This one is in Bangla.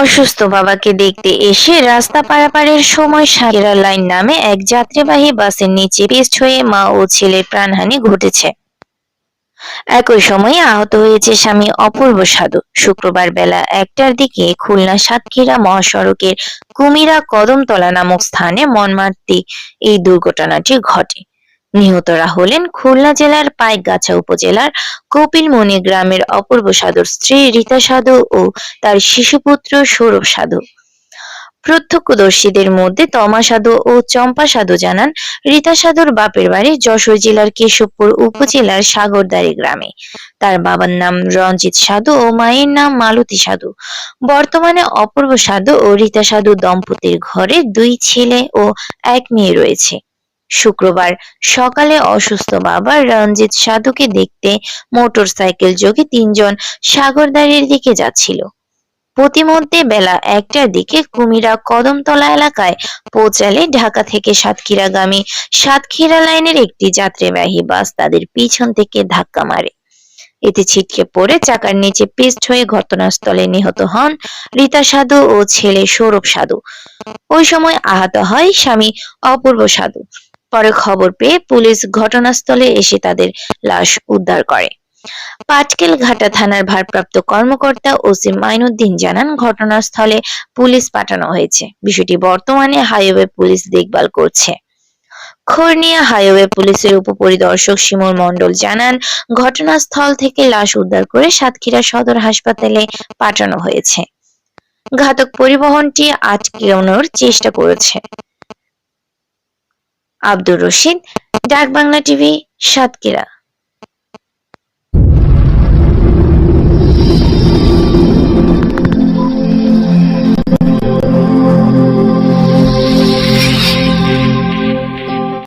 অসুস্থ বাবাকে দেখতে এসে রাস্তা পারাপারের সময় সাকিরা লাইন নামে এক যাত্রীবাহী বাসের নিচে পেস্ট হয়ে মা ও ছেলের প্রাণহানি ঘটেছে। একই সময়ে আহত হয়েছে স্বামী অপূর্ব সাধু। শুক্রবার বেলা একটার দিকে খুলনা সাতক্ষীরা মহাসড়কের কুমিরা কদমতলা নামক স্থানে মর্মান্তিক এই দুর্ঘটনাটি ঘটে। নিহতরা হলেন খুলনা জেলার পাইকগাছা উপজেলার কপিলমণি গ্রামের অপূর্ব সাধুর স্ত্রী রীতা সাধু ও তার শিশুপুত্র সৌরভ সাধু। প্রত্যক্ষদর্শীদের মধ্যে তমা সাধু ও চম্পা সাধু জানান রীতা সাধুর বাপের বাড়ি যশোর জেলার কেশবপুর উপজেলার সাগরদাড়ি গ্রামে। তার বাবার নাম রঞ্জিত সাধু ও মায়ের নাম মালতী সাধু। বর্তমানে অপূর্ব সাধু ও রীতা সাধু দম্পতির ঘরে দুই ছেলে ও এক মেয়ে রয়েছে। শুক্রবার সকালে অসুস্থ বাবা রঞ্জিত সাধুকে দেখতে মোটরসাইকেল যোগে তিনজন সাগরদাড়ির দিকে যাচ্ছিল। প্রতিমধ্যে বেলা একটার দিকে কুমিরা কদমতলা এলাকায় পৌঁছালে ঢাকা থেকে সাতক্ষীরাগামী সাতক্ষীরা লাইনের একটি যাত্রীবাহী বাস তাদের পিছন থেকে ধাক্কা মারে। এতে ছিটকে পড়ে চাকার নিচে পেস্ট হয়ে ঘটনাস্থলে নিহত হন রীতা সাধু ও ছেলে সৌরভ সাধু। ওই সময় আহত হয় স্বামী অপূর্ব সাধু। পরে খবর পেয়ে পুলিশ ঘটনাস্থলে এসে তাদের লাশ উদ্ধার করে। পাটকেল ঘাটা থানার ভারপ্রাপ্ত কর্মকর্তা ওসি মাইনুদ্দিন জানান, ঘটনাস্থলে পুলিশ পাঠানো হয়েছে। বিষয়টি বর্তমানে হাইওয়ে পুলিশ দেখভাল করছে। খর্নিয়া হাইওয়ে পুলিশের উপপরিদর্শক শিমুল মন্ডল জানান, ঘটনাস্থল থেকে লাশ উদ্ধার করে সাতক্ষীরা সদর হাসপাতালে পাঠানো হয়েছে। ঘাতক পরিবহনটি আটকানোর চেষ্টা করেছে। আব্দুর রশিদ ডাক বাংলা টিভি সাতক্ষীরা।